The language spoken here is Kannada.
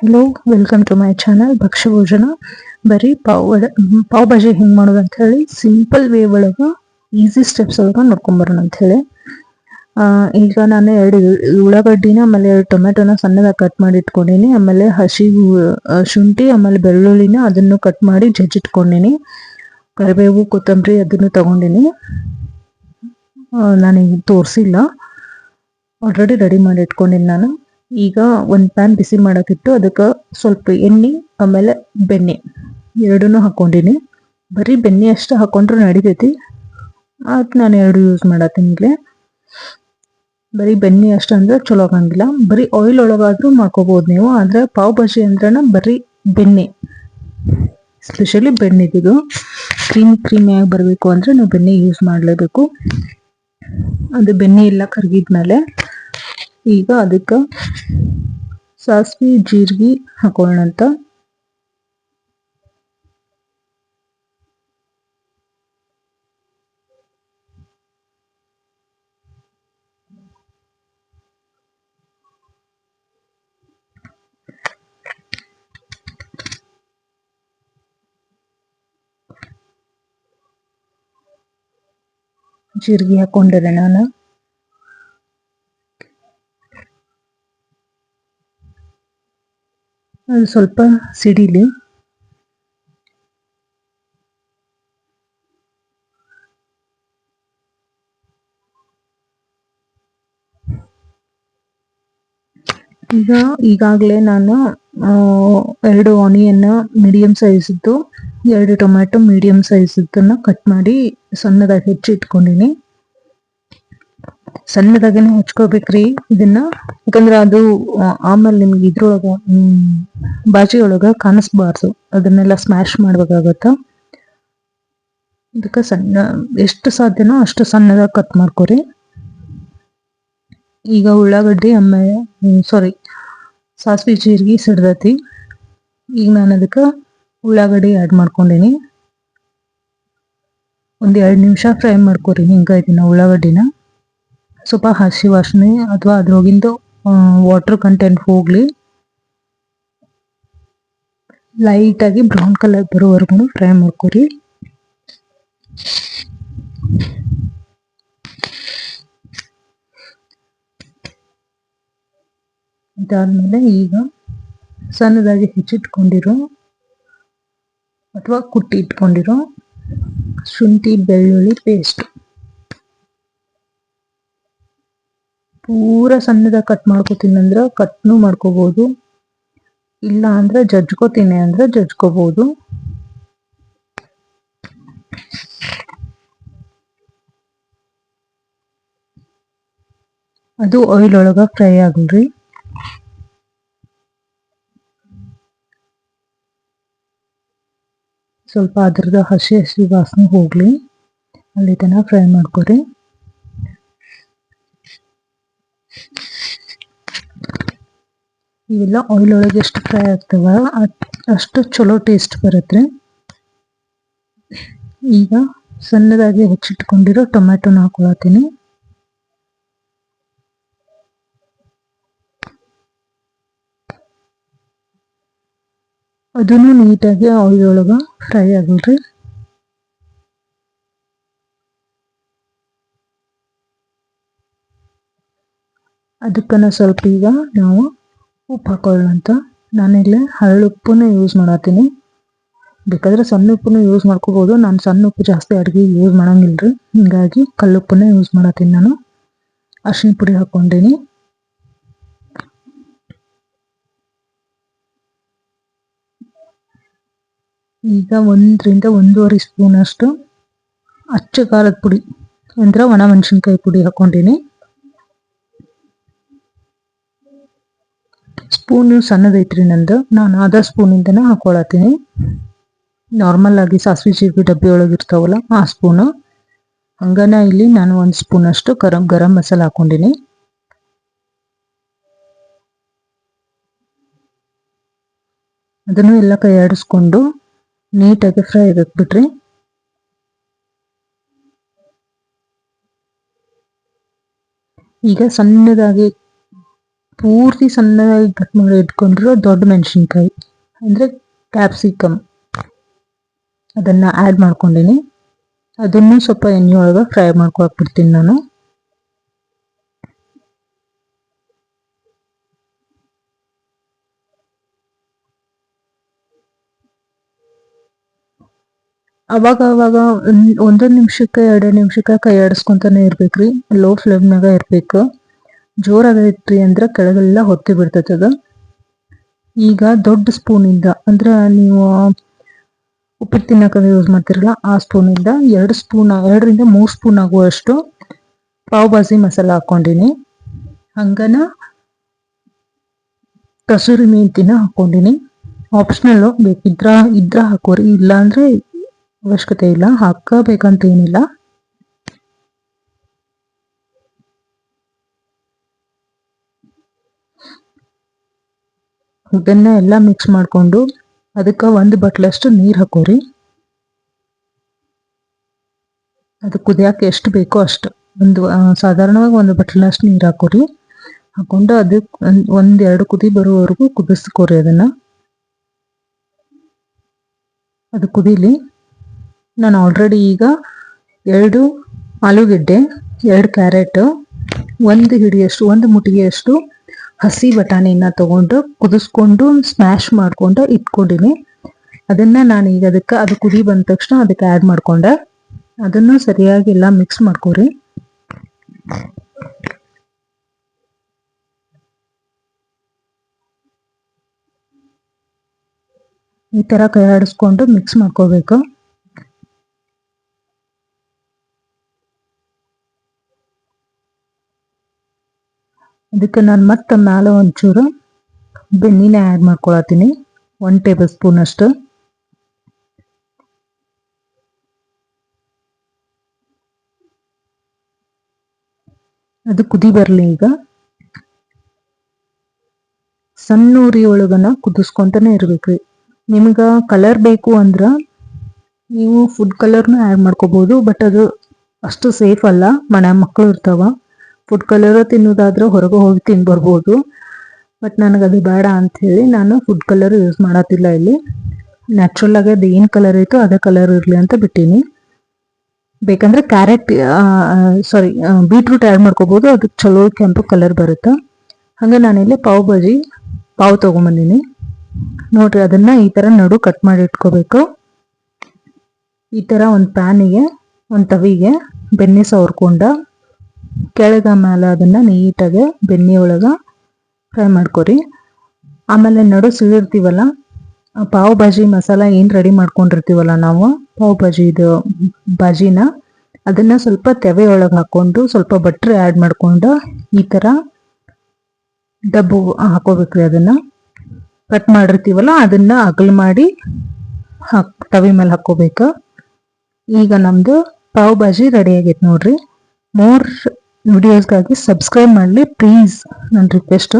Hello welcome to my channel ಭಕ್ಷ್ಯ ಭೋಜನ ಬರೀ ಪಾವ್ ವಡೆ ಪಾವ್ ಭಾಜಿ ಹೆಂಗೆ ಮಾಡೋದು ಅಂತ ಹೇಳಿ ಸಿಂಪಲ್ ವೇ ಒಳಗೆ ಈಸಿ ಸ್ಟೆಪ್ಸ್ ಒಳಗೆ ನೋಡ್ಕೊಂಬರೋಣ ಅಂತ ಹೇಳಿ. ಈಗ ನಾನು ಎರಡು ಉಳ್ಳಾಗಡ್ಡಿನ, ಆಮೇಲೆ ಎರಡು ಟೊಮೆಟೊನ ಸಣ್ಣದಾಗಿ ಕಟ್ ಮಾಡಿ ಇಟ್ಕೊಂಡಿನಿ, ಆಮೇಲೆ ಹಸಿ ಶುಂಠಿ, ಆಮೇಲೆ ಬೆಳ್ಳುಳ್ಳಿನ ಅದನ್ನು ಕಟ್ ಮಾಡಿ ಜಜ್ಜಿಟ್ಕೊಂಡಿನಿ. ಕರಿಬೇವು, ಕೊತ್ತಂಬರಿ ಅದನ್ನು ತಗೊಂಡಿನಿ. ನಾನೀಗ ತೋರಿಸಿಲ್ಲ. ಆಲ್ರೆಡಿ ರೆಡಿ ಮಾಡಿ ಇಟ್ಕೊಂಡಿನಿ ನಾನು. ಈಗ ಒಂದು ಪ್ಯಾನ್ ಬಿಸಿ ಮಾಡಕ್ಕಿಟ್ಟು ಅದಕ್ಕೆ ಸ್ವಲ್ಪ ಎಣ್ಣೆ, ಆಮೇಲೆ ಬೆಣ್ಣೆ. ಎರಡೂ ಹಾಕೊಂಡಿನಿ ಬರೀ ಬೆಣ್ಣೆ ಅಷ್ಟು ಹಾಕೊಂಡ್ರು ನಡಿತೈತಿ. ಅದು ನಾನು ಎರಡು ಯೂಸ್ ಮಾಡತ್ತೀನಿ ಬರೀ ಬೆಣ್ಣೆ ಅಷ್ಟು ಅಂದ್ರೆ ಚಲೋ ಆಗಂಗಿಲ್ಲ. ಬರೀ ಆಯಿಲ್ ಒಳಗಾದ್ರೂ ಮಾಡ್ಕೋಬಹುದು ನೀವು. ಆದ್ರೆ ಪಾವ್ ಭಾಜಿ ಅಂದ್ರೆ ಬರೀ ಬೆಣ್ಣೆ. ಸ್ಪೆಷಲಿ ಬೆಣ್ಣೆದಿದು ಕ್ರೀಮ್ ಕ್ರೀಮಿಯಾಗಿ ಬರಬೇಕು ಅಂದ್ರೆ ನಾವು ಬೆಣ್ಣೆ ಯೂಸ್ ಮಾಡಲೇಬೇಕು. ಅದು ಬೆಣ್ಣೆ ಎಲ್ಲ ಕರಗಿದ್ಮೇಲೆ ಈಗ ಅದಕ್ಕೆ ಸಾಸಿವೆ ಜೀರಿಗೆ ಹಾಕೊಳ್ಳೋಣ ಅಂತ ಜೀರಿಗೆ ಹಾಕೊಂಡಿದೆ ನಾನು. ಅದು ಸ್ವಲ್ಪ ಸಿಡಿಲಿ. ಈಗ ಈಗಾಗಲೇ ನಾನು ಎರಡು ಆನಿಯನ್ ಮೀಡಿಯಂ ಸೈಜ್ದು ಎರಡು ಟೊಮ್ಯಾಟೊ ಮೀಡಿಯಂ ಸೈಜ್ದನ್ನ ಕಟ್ ಮಾಡಿ ಸಣ್ಣದಾಗಿ ಹೆಚ್ಚಿ ಇಟ್ಕೊಂಡಿನಿ ಸಣ್ಣದಾಗೇನೆ ಹಚ್ಕೋಬೇಕ್ರಿ. ಇದನ್ನ ಯಾಕಂದ್ರೆ ಅದು ಆಮೇಲೆ ನಿಮ್ಗೆ ಇದ್ರೊಳಗ, ಹ್ಮ್ ಬಾಜಿ ಒಳಗ ಕಾಣಿಸ್ಬಾರ್ದು. ಅದನ್ನೆಲ್ಲ ಸ್ಮ್ಯಾಶ್ ಮಾಡ್ಬೇಕಾಗತ್ತ? ಇದಕ್ಕೆ ಸಣ್ಣ, ಎಷ್ಟು ಸಾಧ್ಯನೋ ಅಷ್ಟು ಸಣ್ಣದಾಗಿ ಕಟ್ ಮಾಡ್ಕೊರಿ. ಈಗ ಉಳ್ಳಾಗಡ್ಡಿ ಆಮೇಲೆ ಸಾರಿ ಸಾಸಿವೆ, ಜೀರಿಗೆ ಸಿಡ್ದತಿ ಈಗ ನಾನು ಅದಕ್ಕೆ ಉಳ್ಳಾಗಡ್ಡಿ ಆ್ಯಡ್ ಮಾಡ್ಕೊಂಡೀನಿ. ಒಂದು ಎರಡು ನಿಮಿಷ ಫ್ರೈ ಮಾಡ್ಕೊರಿ ಹಿಂಗೆ ಇದನ್ನ ಉಳ್ಳಾಗಡ್ಡಿನ. ಸ್ವಲ್ಪ ಹಸಿ ವಾಸನೆ ಅಥವಾ ಅದ್ರೊಳಗಿಂದು ವಾಟರ್ ಕಂಟೆಂಟ್ ಹೋಗ್ಲಿ. ಲೈಟ್ ಆಗಿ ಬ್ರೌನ್ ಕಲರ್ ಬರೋವರೆಗೂ ಫ್ರೈ ಮಾಡ್ಕೊರಿ. ಇದಾದ್ಮೇಲೆ ಈಗ ಸಣ್ಣದಾಗಿ ಹೆಚ್ಚಿಟ್ಕೊಂಡಿರೋ ಅಥವಾ ಕುಟ್ಟಿ ಇಟ್ಕೊಂಡಿರೋ ಶುಂಠಿ ಬೆಳ್ಳುಳ್ಳಿ ಪೇಸ್ಟ್ ಪೂರ ಸಣ್ಣದ ಕಟ್ ಮಾಡ್ಕೋತೀನಿ ಅಂದ್ರೆ ಕಟ್ನು ಮಾಡ್ಕೋಬಹುದು ಇಲ್ಲ ಅಂದ್ರೆ ಜಜ್ಕೋತೀನಿ ಅಂದ್ರೆ ಜಜ್ಕೋಬಹುದು ಅದು ಆಯಿಲ್ ಒಳಗ ಫ್ರೈ ಆಗಲ್ರಿ ಸ್ವಲ್ಪ ಅದ್ರದ್ದು ಹಸಿ ಹಸಿ ವಾಸನೆ ಹೋಗ್ಲಿ. ಅಲ್ಲಿ ತನಕ ಫ್ರೈ ಮಾಡ್ಕೊರಿ. ಇವೆಲ್ಲ ಆಯಿಲ್ ಒಳಗೆ ಎಷ್ಟು ಫ್ರೈ ಆಗ್ತವ ಅಷ್ಟು ಚಲೋ ಟೇಸ್ಟ್ ಬರುತ್ತೆ. ಈಗ ಸಣ್ಣದಾಗಿ ಹೆಚ್ಚಿಟ್ಕೊಂಡಿರೋ ಟೊಮ್ಯಾಟೊನ ಹಾಕೊಳತೀನಿ ಅದನ್ನು ನೀಟಾಗಿ ಆಯಿಲ್ ಒಳಗ ಫ್ರೈ ಆಗಲ್ರಿ. ಅದಕ್ಕನ ಸ್ವಲ್ಪ ಈಗ ನಾವು ಉಪ್ಪು ಹಾಕೊಳ್ಳೋಣ ಅಂತ ನಾನಿಲ್ಲಿ ಹರಳುಪ್ಪನ್ನ ಯೂಸ್ ಮಾಡತ್ತೀನಿ ಬೇಕಾದ್ರೆ ಸಣ್ಣ ಉಪ್ಪನ್ನು ಯೂಸ್ ಮಾಡ್ಕೋಬೋದು. ನಾನು ಸಣ್ಣ ಉಪ್ಪು ಜಾಸ್ತಿ ಅಡುಗೆ ಯೂಸ್ ಮಾಡಂಗಿಲ್ಲ ರೀ ಹೀಗಾಗಿ ಕಲ್ಲುಪ್ಪನ್ನೇ ಯೂಸ್ ಮಾಡತ್ತೀನಿ ನಾನು. ಅರ್ಶಿನ ಪುಡಿ ಹಾಕ್ಕೊಂಡೀನಿ. ಈಗ ಒಂದರಿಂದ ಒಂದೂವರೆ ಸ್ಪೂನ್ ಅಷ್ಟು ಅಚ್ಚ ಖಾರದ ಪುಡಿ, ಅಂದ್ರೆ ಒಣ ಪುಡಿ ಹಾಕೊಂಡೀನಿ ಸ್ಪೂನ್ ಸಣ್ಣದೈತ್ರಿ ನಂದು. ನಾನು ಅದ ಸ್ಪೂನಿಂದನೇ ಹಾಕೊಳತ್ತೀನಿ. ನಾರ್ಮಲ್ ಆಗಿ ಸಾಸಿವೆ ಜೀರಿಗೆ ಡಬ್ಬಿ ಒಳಗೆ ಇರ್ತಾವಲ್ಲ, ಆ ಸ್ಪೂನು. ಹಂಗನ ಇಲ್ಲಿ ನಾನು ಒಂದು ಸ್ಪೂನ್ ಅಷ್ಟು ಗರಂ ಗರಂ ಮಸಾಲ ಹಾಕೊಂಡಿನಿ. ಅದನ್ನು ಎಲ್ಲ ಕೈ ಆಡಿಸ್ಕೊಂಡು ನೀಟಾಗಿ ಫ್ರೈ ಆಗಕ್ಕೆ ಈಗ ಸಣ್ಣದಾಗಿ ಪೂರ್ತಿ ಸಣ್ಣದಾಗಿ ಕಟ್ ಮಾಡಿ ಇಟ್ಕೊಂಡಿರೋ ದೊಡ್ಡ ಮೆಣಸಿನ್ಕಾಯಿ, ಅಂದರೆ ಕ್ಯಾಪ್ಸಿಕಮ್ ಅದನ್ನು ಆ್ಯಡ್ ಮಾಡ್ಕೊಂಡಿನಿ. ಅದನ್ನು ಸ್ವಲ್ಪ ಎಣ್ಣೆ ಒಳಗೆ ಫ್ರೈ ಮಾಡ್ಕೊಬಿಡ್ತೀನಿ ನಾನು. ಅವಾಗ ಅವಾಗ ಒಂದೊಂದು ನಿಮಿಷಕ್ಕೆ, ಎರಡು ನಿಮಿಷಕ್ಕೆ ಕೈ ಆಡಿಸ್ಕೊಂತಾನೆ ಇರ್ಬೇಕ್ರಿ. ಲೋ ಫ್ಲೇಮ್ನಾಗ ಇರ್ಬೇಕು. ಜೋರಾಗೈತ್ರಿ ಅಂದ್ರೆ ಕೆಳಗೆಲ್ಲ ಹೊತ್ತಿ ಅದು. ಈಗ ದೊಡ್ಡ ಸ್ಪೂನಿಂದ ಅಂದ್ರೆ ನೀವು ಉಪ್ಪಿಟ್ಟು ತಿನ್ನಕ್ಕೆ ಯೂಸ್ ಮಾಡ್ತಿರಲ್ಲ ಆ ಸ್ಪೂನಿಂದ ಎರಡು ಸ್ಪೂನ್ ಎರಡರಿಂದ ಮೂರು ಸ್ಪೂನ್ ಆಗುವಷ್ಟು ಪಾವ್ ಬಾಜಿ ಮಸಾಲ ಹಾಕೊಂಡಿನಿ ಹಂಗನ ಕಸೂರಿ ಮೆಂತಿನ ಹಾಕೊಂಡಿನಿ ಆಪ್ಷನಲ್ ಬೇಕಿದ್ರ ಇದ್ರ ಹಾಕೋರಿ ಇಲ್ಲ ಅಂದ್ರೆ ಅವಶ್ಯಕತೆ ಇಲ್ಲ. ಹಾಕಬೇಕಂತ ಏನಿಲ್ಲ. ಇದನ್ನ ಎಲ್ಲ ಮಿಕ್ಸ್ ಮಾಡಿಕೊಂಡು ಅದಕ್ಕೆ ಒಂದು ಬಟ್ಲಷ್ಟು ನೀರು ಹಾಕೋರಿ. ಅದು ಕುದಿಯಕ್ಕೆ ಎಷ್ಟು ಬೇಕೋ ಅಷ್ಟು. ಒಂದು ಸಾಧಾರಣವಾಗಿ ಒಂದು ಬಟ್ಲಷ್ಟು ನೀರು ಹಾಕೋರಿ. ಹಾಕೊಂಡು ಅದು ಒಂದು ಎರಡು ಕುದಿ ಬರೋವರೆಗೂ ಕುದಿಸ್ಕೋರಿ ಅದನ್ನ. ಅದು ಕುದೀಲಿ. ನಾನು ಆಲ್ರೆಡಿ ಈಗ ಎರಡು ಆಲೂಗೆಡ್ಡೆ, ಎರಡು ಕ್ಯಾರೆಟ್, ಒಂದು ಹಿಡಿಯಷ್ಟು, ಒಂದು ಮುಟ್ಟಿಗೆಯಷ್ಟು ಹಸಿ ಬಟಾಣಿನ ತಗೊಂಡು ಕುದಿಸ್ಕೊಂಡು ಸ್ಮ್ಯಾಶ್ ಮಾಡ್ಕೊಂಡು ಇಟ್ಕೊಂಡಿನಿ. ಅದನ್ನ ನಾನು ಈಗ ಅದಕ್ಕೆ, ಅದು ಕುದಿ ಬಂದ ತಕ್ಷಣ ಅದಕ್ಕೆ ಆ್ಯಡ್ ಮಾಡ್ಕೊಂಡೆ. ಅದನ್ನು ಸರಿಯಾಗಿ ಎಲ್ಲ ಮಿಕ್ಸ್ ಮಾಡ್ಕೊರಿ. ಈ ಥರ ಕೈ ಆಡಿಸ್ಕೊಂಡು ಮಿಕ್ಸ್ ಮಾಡ್ಕೋಬೇಕು. ಅದಕ್ಕೆ ನಾನು ಮತ್ತೆ ಮೇಲೆ ಒಂಚೂರು ಬೆಣ್ಣಿನೇ ಆ್ಯಡ್ ಮಾಡ್ಕೊಳತ್ತೀನಿ. ಒನ್ ಟೇಬಲ್ ಸ್ಪೂನ್ ಅಷ್ಟು. ಅದು ಕುದಿ ಬರಲಿ ಈಗ. ಸಣ್ಣ ಉರಿ ಒಳಗನ ಕುದಿಸ್ಕೊಂತಾನೆ ಇರ್ಬೇಕ್ರಿ ನಿಮ್ಗೆ ಕಲರ್ ಬೇಕು ಅಂದ್ರೆ ನೀವು ಫುಡ್ ಕಲರ್ನು ಆ್ಯಡ್ ಮಾಡ್ಕೋಬೋದು ಬಟ್ ಅದು ಅಷ್ಟು ಸೇಫ್ ಅಲ್ಲ. ಮನೆ ಮಕ್ಕಳು ಇರ್ತಾವ. ಫುಡ್ ಕಲರು ತಿನ್ನೋದಾದ್ರೆ ಹೊರಗೆ ಹೋಗಿ ತಿಂದು ಬರ್ಬೋದು ಬಟ್ ಅದು ಬೇಡ ಹೇಳಿ ನಾನು ಫುಡ್ ಕಲರ್ ಯೂಸ್ ಮಾಡತ್ತಿಲ್ಲ ಇಲ್ಲಿ. ನ್ಯಾಚುರಲ್ ಆಗಿ ಅದು ಏನು ಕಲರ್ ಐತೋ ಅದೇ ಕಲರ್ ಇರಲಿ ಅಂತ ಬಿಟ್ಟೀನಿ. ಬೇಕಂದ್ರೆ ಕ್ಯಾರೆಟ್ ಸಾರಿ ಬೀಟ್ರೂಟ್ ಆ್ಯಡ್ ಮಾಡ್ಕೋಬೋದು. ಅದಕ್ಕೆ ಚಲೋ ಕೆಂಪು ಕಲರ್ ಬರುತ್ತೆ. ಹಾಗೆ ನಾನಿಲ್ಲಿ ಪಾವ್ ಭಾಜಿ ಪಾವ್ ತೊಗೊಂಬಂದಿನಿ. ನೋಡ್ರಿ, ಅದನ್ನ ಈ ಥರ ನಡು ಕಟ್ ಮಾಡಿ ಇಟ್ಕೋಬೇಕು. ಈ ಥರ ಒಂದು ಪ್ಯಾನಿಗೆ ಒಂದು ತವಿಗೆ ಬೆಣ್ಣೆ ಸವರ್ಕೊಂಡ ಕೆಳಗ ಮೇಲೆ ಅದನ್ನ ನೀಟಾಗಿ ಬೆಣ್ಣೆ ಒಳಗೆ ಫ್ರೈ ಮಾಡ್ಕೊರಿ. ಆಮೇಲೆ ನಡು ಸಿಳಿರ್ತೀವಲ್ಲ ಪಾವ್ ಭಾಜಿ ಮಸಾಲ ಏನು ರೆಡಿ ಮಾಡ್ಕೊಂಡಿರ್ತೀವಲ್ಲ ನಾವು, ಪಾವ್ ಭಾಜಿದು ಭಾಜಿನ, ಅದನ್ನ ಸ್ವಲ್ಪ ತೆವೆ ಒಳಗೆ ಹಾಕ್ಕೊಂಡು ಸ್ವಲ್ಪ ಬಟ್ರೆ ಆ್ಯಡ್ ಮಾಡಿಕೊಂಡು ಈ ಥರ ಡಬ್ಬು ಹಾಕೋಬೇಕ್ರಿ ಅದನ್ನ. ಕಟ್ ಮಾಡಿರ್ತೀವಲ್ಲ, ಅದನ್ನ ಅಗಲ್ ಮಾಡಿ ಹಾಕ್, ತವೆ ಮೇಲೆ ಹಾಕೋಬೇಕು. ಈಗ ನಮ್ದು ಪಾವ್ ಭಾಜಿ ರೆಡಿ ಆಗೈತೆ ನೋಡ್ರಿ. ಮೋರ್ ವಿಡಿಯೋಸ್ಗಾಗಿ ಸಬ್ಸ್ಕ್ರೈಬ್ ಮಾಡಲಿ ಪ್ಲೀಸ್ ನನ್ನ ರಿಕ್ವೆಸ್ಟು